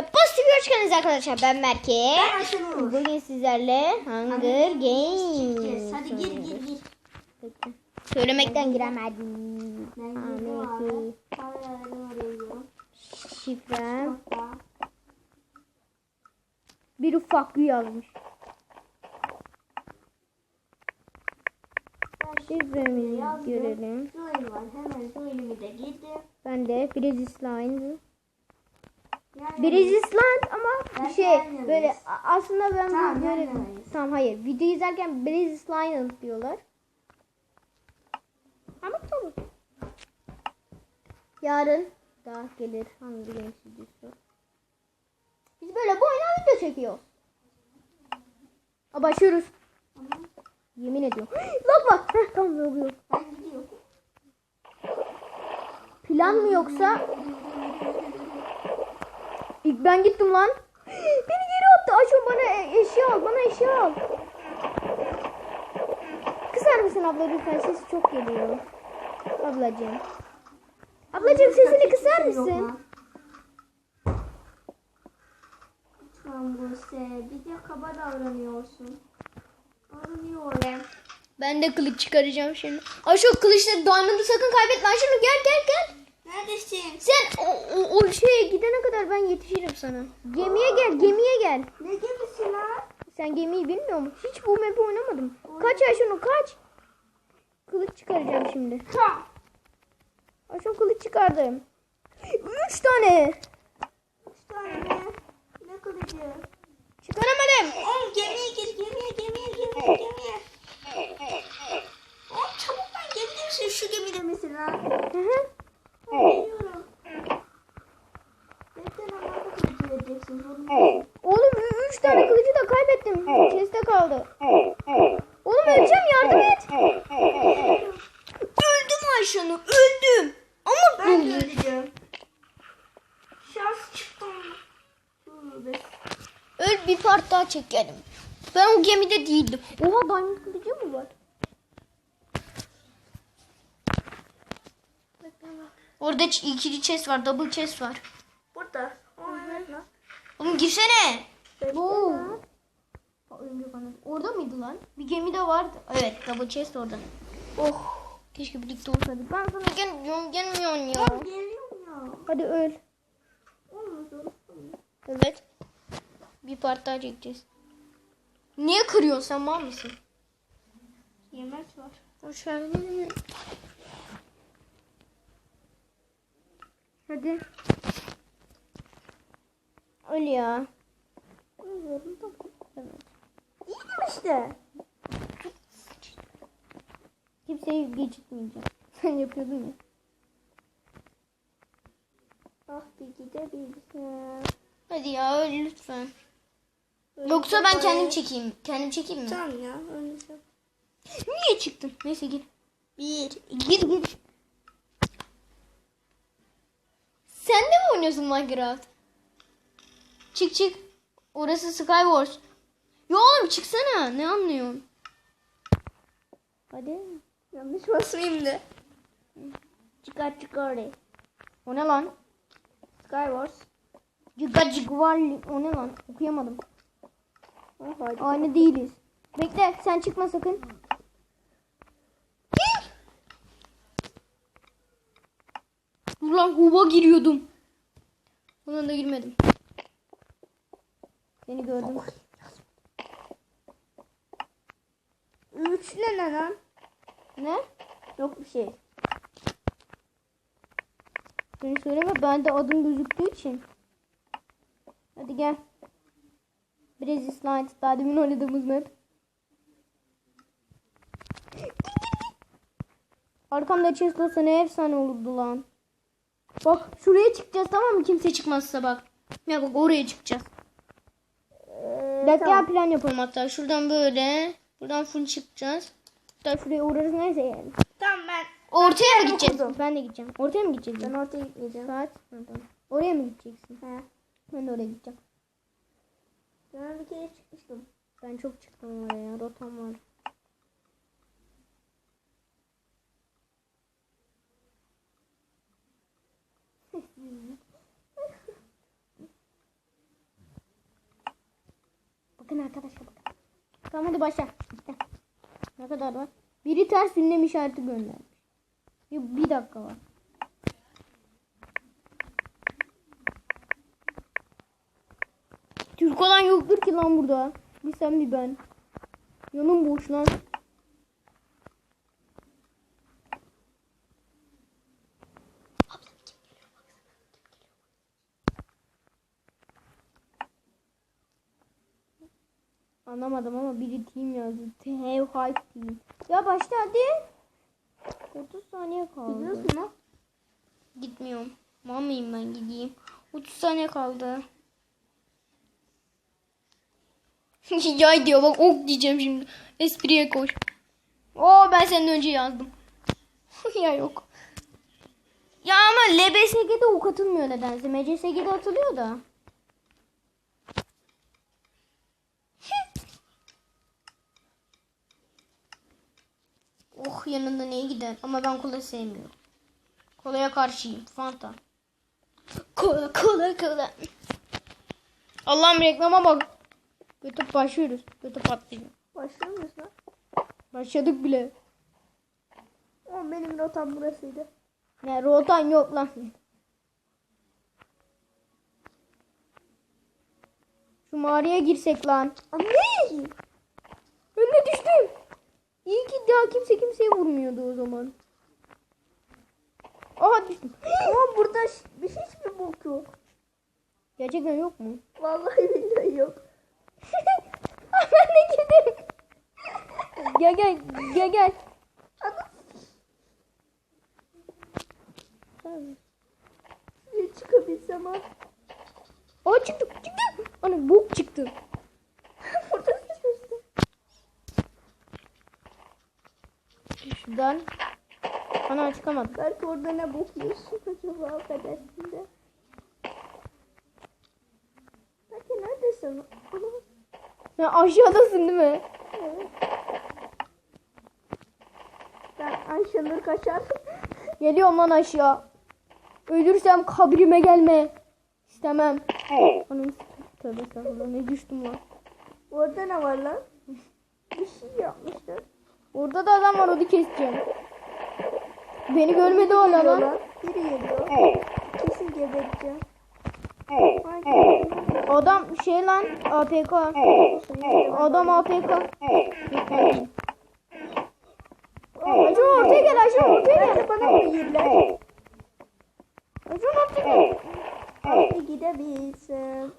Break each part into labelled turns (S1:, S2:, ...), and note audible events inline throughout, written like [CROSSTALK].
S1: Ve pozitif hoş geldiniz arkadaşlar. Ben Merke.
S2: Ben Ayşenur.
S1: Bugün sizlerle Hunger Games.
S2: Hadi gir gir gir.
S1: Söylemekten giremedim. Ahmet'i. Şifrem. Bir ufak yazmış.
S2: Ben
S1: Şifremizi
S2: yazdım.
S1: görelim. Ben de Bridges Line. Line ama
S2: Ben
S1: şey böyle aslında ben
S2: Tamam,
S1: bu görelim.
S2: beğenmiyorum.
S1: Tamam hayır. Video izlerken Line diyorlar. Ama tamam. Yarın da gelir Hunger Games videosu. Biz böyle bu oyuna video çekiyoruz.
S2: Tamam.
S1: Yemin ediyorum. [GASPS] Lag var. Heh, tamam lag yok. Plan mı yoksa? İlk ben gittim lan. [GASPS] Beni geri attı. Aşkım bana e- eşya al. Bana eşya al. Kısar mısın abla lütfen? Sesi çok geliyor. Ablacığım. Ablacığım sesini kısar mısın?
S2: Lütfen Buse. Bir de kaba davranıyorsun. Anlıyorum.
S1: Ben de kılıç çıkaracağım şimdi. Aşkım kılıçla diamond'ı sakın kaybetme. Aşkım gel gel gel.
S2: Neredesin?
S1: Sen o, o, o şeye gidene kadar ben yetişirim sana. Gemiye gel gemiye gel.
S2: Ne gemisi lan?
S1: Sen gemiyi bilmiyor musun? Hiç bu map'i oynamadım. Kaç Ayşenur kaç. Kılıç çıkaracağım şimdi.
S2: Ha.
S1: Ayşenur kılıç çıkardım. Üç tane.
S2: Üç tane mi? Ne kılıcı?
S1: Çıkaramadım.
S2: Oğlum gemiye gir, gemiye, gemiye, gemiye, gemiye. Oğlum çabuk ben gemide misin? Şu gemide misin lan?
S1: Hı hı.
S2: Geliyorum. Bekle lan bana kılıcı vereceksin. Zorunda.
S1: Oğlum ü- üç tane kılıcı da kaybettim. Chest'te kaldı. Oğlum öleceğim yardım et. Öldüm Ayşenur öldüm. Ama
S2: Ben de öleceğim. Şans çıktı.
S1: Öl bir part daha çekelim. Ben o gemide değildim. Oha diamond kılıcı mı var? Orada ikili chest var, double chest var.
S2: Burada.
S1: Oğlum girsene.
S2: Bekle Lan.
S1: Orada mıydı lan? Bir gemi de vardı. Evet, double chest orada. Oh, keşke birlikte olsaydık. Ben sana gelmiyorum, gelmiyorsun ya.
S2: Ben geliyorum ya.
S1: Hadi öl.
S2: Olmaz olur.
S1: Evet. Bir part daha çekeceğiz. Niye kırıyorsun sen mal mısın?
S2: Yemek var.
S1: Ver. Hadi. Öl ya.
S2: İyiydim işte.
S1: Kimseyi geçitmeyeceğim. [LAUGHS] Sen yapıyordun ya.
S2: Ah bir gidebilsem.
S1: Hadi ya lütfen. Yoksa ben kendim çekeyim. Kendim çekeyim mi?
S2: Tamam ya öleceğim.
S1: Niye çıktın? Neyse gir.
S2: Bir.
S1: Gir gir. Sen de mi oynuyorsun Minecraft? Çık çık. Orası Skywars. Ya oğlum çıksana. Ne anlıyorsun? Hadi.
S2: Yanlış basmayayım da.
S1: Çıkar çıkar. O ne lan?
S2: Skywars.
S1: Cıga cıgvarli. O ne lan? Okuyamadım.
S2: Hadi.
S1: Aynı değiliz. Bekle sen çıkma sakın. Dur lan huba giriyordum. Ona da girmedim. Seni gördüm.
S2: Üç ne ne lan?
S1: Ne?
S2: Yok bir şey.
S1: Seni söyleme ben de adım gözüktüğü için. Hadi gel. Brezil Slide. Daha demin oynadığımız map. Arkamda olsa ne efsane olurdu lan. Bak şuraya çıkacağız tamam mı? Kimse çıkmazsa bak. Ya bak oraya çıkacağız.
S2: Ee,
S1: Bekle gel plan yapalım hatta. Şuradan böyle. Buradan full çıkacağız. Hatta şuraya uğrarız neyse yani.
S2: Tamam ben.
S1: Ortaya mı
S2: ben
S1: gideceğiz?
S2: okudum.
S1: Ben de gideceğim. Ortaya mı gideceğiz?
S2: Ben ortaya gitmeyeceğim.
S1: Saat. Ha, tamam. Oraya mı gideceksin?
S2: He.
S1: Ben de oraya gideceğim.
S2: Ben bir kere çıkmıştım.
S1: Ben çok çıktım oraya. Rotam var. [LAUGHS] Gelin arkadaşlar bakalım. Tamam hadi başla. İşte. Ne kadar var? Biri ters ünlem işareti göndermiş. Bir, bir dakika var. Türk olan yoktur ki lan burada. Bir sen bir ben. Yanım boş lan. Anlamadım ama biri team yazdı. Have high team. Ya başla hadi. 30 saniye kaldı.
S2: Gidiyorsun lan.
S1: Gitmiyorum. Mamayım ben gideyim. 30 saniye kaldı. [LAUGHS] Yay diyor bak ok diyeceğim şimdi. Espriye koş. Oo ben senden önce yazdım. [LAUGHS] ya yok. Ya ama LBSG'de ok atılmıyor nedense. MCSG'de atılıyor da. Oh yanında neye gider? Ama ben kola sevmiyorum. Kolaya karşıyım. Fanta. Kola kola kola. Allah'ım reklama bak. YouTube başlıyoruz. YouTube patlayacak.
S2: Başlıyor muyuz lan?
S1: Başladık bile.
S2: O benim rotam burasıydı.
S1: Ne rotan yok lan. Şu mağaraya girsek lan.
S2: Anne!
S1: Önüne düştüm. İyi ki daha kimse kimseye vurmuyordu o zaman. Aha düştüm.
S2: Ama burada bir hiç mi bok yok?
S1: Gerçekten yok mu?
S2: Vallahi billahi yok. [LAUGHS]
S1: de girdim. gel gel gel gel.
S2: Bir çıkabilsem ha.
S1: Aa çıktı çıktı. Ana bok çıktı.
S2: burada sıçmıştım.
S1: Şuradan. Ana çıkamadım.
S2: Belki orada ne bok yiyorsun acaba affedersin Belki neredesin?
S1: Sen aşağıdasın değil mi?
S2: evet. Ben Ayşenur kaçar.
S1: Geliyorum lan aşağı. Ölürsem kabrime gelme. İstemem. Anam tövbe estağfurullah ne düştüm lan.
S2: Orada ne var lan? Bir şey yapmışlar.
S1: Orada da adam var onu keseceğim. Beni görmedi o lan.
S2: Biri geliyor. Kesin gebereceğim.
S1: Adam şey lan APK. Adam APK. Acun ortaya gel Acun ortaya gel.
S2: Bana bir yerler.
S1: Acun ortaya gel.
S2: Hadi gidebilsin.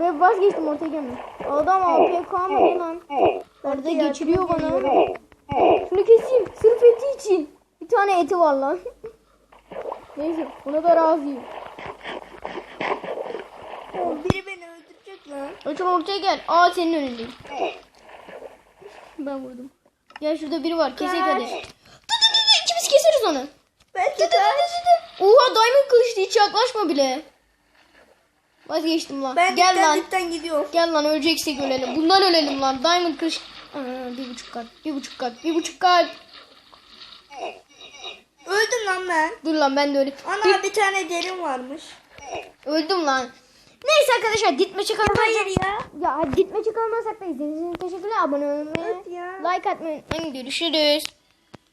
S1: Ben vazgeçtim ortaya gelme. Adam APK mı lan? Orada geçiriyor bana. Şunu keseyim. Sırf eti için. Bir tane eti var lan. [LAUGHS] Neyse buna da razıyım.
S2: Oğlum biri beni öldürecek lan.
S1: Acun ortaya gel. Aa senin önündeyim. Ben vurdum. Gel şurada biri var. Kesek hadi. Dı dı dı. İkimiz keseriz onu.
S2: Belki
S1: dı. Oha diamond kılıçtı hiç yaklaşma bile. Vazgeçtim lan.
S2: Ben
S1: Gel
S2: dipten
S1: lan.
S2: dipten gidiyorum.
S1: Gel lan öleceksek ölelim. Bundan ölelim lan. Diamond kılıç. Aa, bir buçuk kat. Bir buçuk kat. Bir buçuk kat.
S2: Öldüm lan ben.
S1: Dur lan ben de öyle.
S2: Ana bir tane derin varmış.
S1: Öldüm lan. Neyse arkadaşlar ditme çıkarmayacağım.
S2: Hayır ya.
S1: Ya ditme çıkarmasak da izlediğiniz için teşekkürler. Abone olmayı,
S2: Evet
S1: like atmayı unutmayın. Görüşürüz.